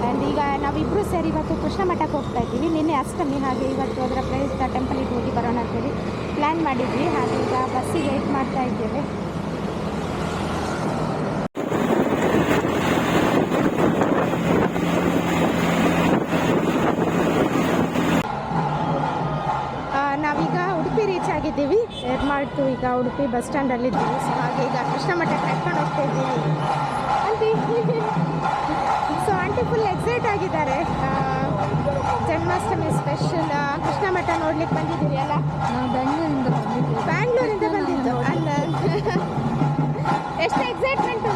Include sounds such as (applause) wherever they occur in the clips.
And ಈಗ ನಾವಿಬ್ಬರು ಸೇರಿ ಇವತ್ತು ಕೃಷ್ಣ ಮಠಕ್ಕೆ ಹೋಗ್ತಾ ಇದ್ದೀವಿ. ನಿನ್ನೆ ಅಷ್ಟಮಿ ಹಾಗೆ ಇವತ್ತು ಅದರ ಪ್ರಯುಕ್ತ ಟೆಂಪಲಿಗೆ ಹೋಗಿ ಬರೋಣ ಅಂತೇಳಿ ಪ್ಲ್ಯಾನ್ ಮಾಡಿದ್ವಿ. ಹಾಗೆ ಈಗ ಬಸ್ಸಿಗೆ ವೇಟ್ ಮಾಡ್ತಾ ಇದ್ದೇವೆ. ಆ, ನಾವೀಗ ಉಡುಪಿ ರೀಚ್ ಆಗಿದ್ದೀವಿ. ಮಾಡ್ತು ಈಗ ಉಡುಪಿ ಬಸ್ ಸ್ಟ್ಯಾಂಡಲ್ಲಿದ್ದೀವಿ ಸೊ ಹಾಗೆ ಈಗ ಕೃಷ್ಣ ಮಠಕ್ಕೆ ಕರ್ಕೊಂಡು ಹೋಗ್ತಾ ಇದ್ದೀವಿ. ಅಂತ (laughs) ಫುಲ್ ಎಕ್ಸೈಟ್ ಆಗಿದ್ದಾರೆ. ಜನ್ಮಾಷ್ಟಮಿ ಸ್ಪೆಷಲ್ ಕೃಷ್ಣ ಮಠ ನೋಡ್ಲಿಕ್ಕೆ ಬಂದಿದ್ದೀರಿ ಅಲ್ಲ? ನಾವು ಬೆಂಗಳೂರಿಂದ ಬಂದಿದ್ದೇವೆ. ಬ್ಯಾಂಗ್ಳೂರಿಂದ ಬಂದಿದ್ದು ಅಲ್ಲ. (laughs) ಎಷ್ಟು ಎಕ್ಸೈಟ್ಮೆಂಟ್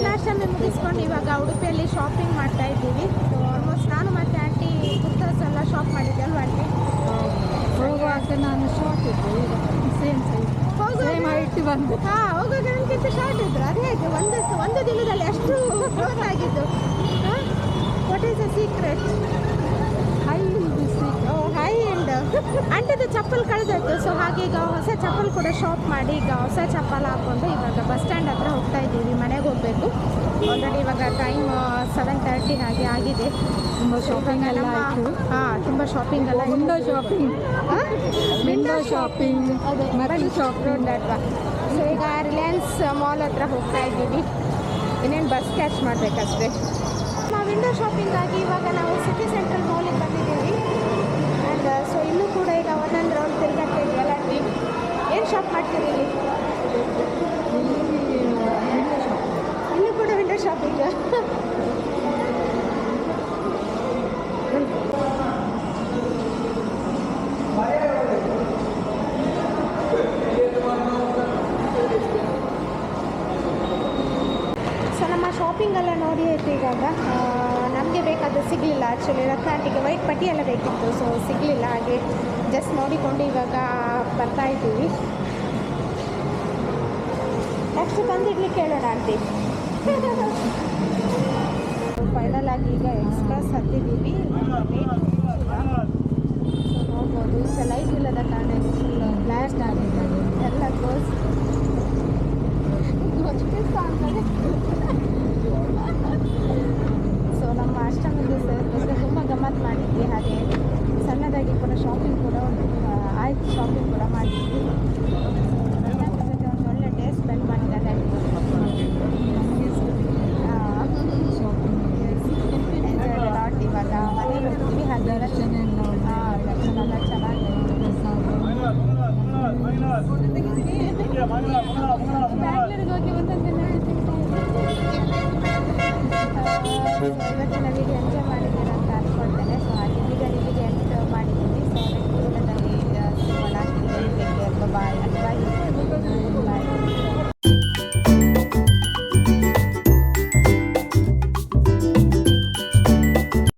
ಕೃಷ್ಣಾಷ್ಟಮಿ ಮುಗಿಸ್ಕೊಂಡು ಇವಾಗ ಉಡುಪಿಯಲ್ಲಿ ಶಾಪಿಂಗ್ ಮಾಡ್ತಾ ಇದ್ದೀವಿ. ಆಲ್ಮೋಸ್ಟ್ ನಾನು ಮತ್ತೆ ಆಂಟಿ ಕುರ್ತಾಸ್ ಎಲ್ಲ ಶಾಪ್ ಮಾಡಿದ್ದೆ ಅಲ್ವಾ ಆಂಟಿ ಹೋಗುವಾಗ ನಾನು ಶಾರ್ಟ್ ಇದ್ದೆ ಈಗ ಸೇಮ್ ಸೈಜ್ ಸೇಮ್ ಹೈಟ್ ಬಂದು. ಹಾ ಹೋಗುವಾಗ ನನಗಿಂತ ಶಾರ್ಟ್ ಇದ್ರು. ಅದೇ ಹೇಗೆ? ಒಂದು ಒಂದು ದಿನದಲ್ಲಿ ಅಷ್ಟು ಗ್ರೋತ್ ಆಗಿದ್ದು. What is a secret high oh high end ಅಂಟದ ಚಪ್ಪಲ್ ಕಳೆದದ್ದು. ಸೊ ಹಾಗೆ ಈಗ ಚಪ್ಪಲ್ ಕೂಡ ಶಾಪ್ ಮಾಡಿ ಈಗ ಹೊಸ ಚಪ್ಪಲ್ ಹಾಕೊಂಡು ಇವಾಗ ಬಸ್ ಸ್ಟ್ಯಾಂಡ್ ಹತ್ರ ಹೋಗ್ತಾ ಇದ್ದೀವಿ ಮನೆಗೆ ಹೋಗಬೇಕು. ಆಲ್ರೆಡಿ ಇವಾಗ ಟೈಮ್ ಸೆವೆನ್ ತರ್ಟಿ ಹಾಗೆ ಆಗಿದೆ. ತುಂಬ ಶಾಪಿಂಗ್ ಎಲ್ಲ ಆಯಿತು. ಹಾಂ ತುಂಬ ಶಾಪಿಂಗ್ ಎಲ್ಲ ವಿಂಡೋ ಶಾಪಿಂಗ್ ವಿಂಡೋ ಶಾಪಿಂಗ್ ಮರಳಿ ಶಾಪಿಂಗ್ ಅಲ್ವಾ ಸೊ ಈಗ ರಿಲಯನ್ಸ್ ಮಾಲ್ ಹತ್ರ ಹೋಗ್ತಾ ಇದ್ದೀವಿ. ಇನ್ನೇನು ಬಸ್ ಕ್ಯಾಚ್ ಮಾಡಬೇಕಷ್ಟೇ. ನಾವು ವಿಂಡೋ ಶಾಪಿಂಗ್ ಆಗಿ ಇವಾಗ ನಾವು ಸಿಟಿ ಸೆಂಟ್ರಲ್ ಮಾಲಿಗೆ ಬಂದಿದ್ದೀವಿ ಆ್ಯಂಡ್ ಸೊ ಇಲ್ಲೂ ಕೂಡ ಈಗ ಒಂದೊಂದು ರೌಂಡ್ ತಿರುಗಾಡ್ತಾ ಇದೆಯಲ್ಲ ಏನು ಶಾಪ್ ಮಾಡ್ತೀರಿ ಇಲ್ಲಿ ಇಲ್ಲೂ ಕೂಡ ವಿಂಡೋ ಶಾಪಿಂಗ್ ಶಾಪಿಂಗ್ ಎಲ್ಲ ನೋಡಿ ಆಯ್ತು ಇವಾಗ ನಮಗೆ ಬೇಕಾದ ಸಿಗಲಿಲ್ಲ ಆ್ಯಕ್ಚುಲಿ ರತ್ನಾಟಿಗೆ ವೈಟ್ ಪಟ್ಟಿ ಎಲ್ಲ ಬೇಕಿತ್ತು ಸೊ ಸಿಗಲಿಲ್ಲ. ಹಾಗೆ ಜಸ್ಟ್ ನೋಡಿಕೊಂಡು ಇವಾಗ ಬರ್ತಾ ಇದ್ದೀವಿ. ನೆಕ್ಸ್ಟ್ ಬಂದಿಡ್ಲಿಕ್ಕೆ ಕೇಳೋಣ ಆಂಟಿ. ಫೈನಲ್ ಆಗಿ ಈಗ ಎಕ್ಸ್ಪ್ರೆಸ್ ಹತ್ತಿದ್ದೀವಿ. ಸೊ ನೋಡ್ಬೋದು. ಇಷ್ಟ ಲೈಟ್ ಇಲ್ಲದ ಕಾರಣ ಫುಲ್ ಬ್ಲಾಸ್ಟ್ ಆಗಿದೆ. ಎಲ್ಲ ಕ್ಲೋಸ್ Tutaendelea tena video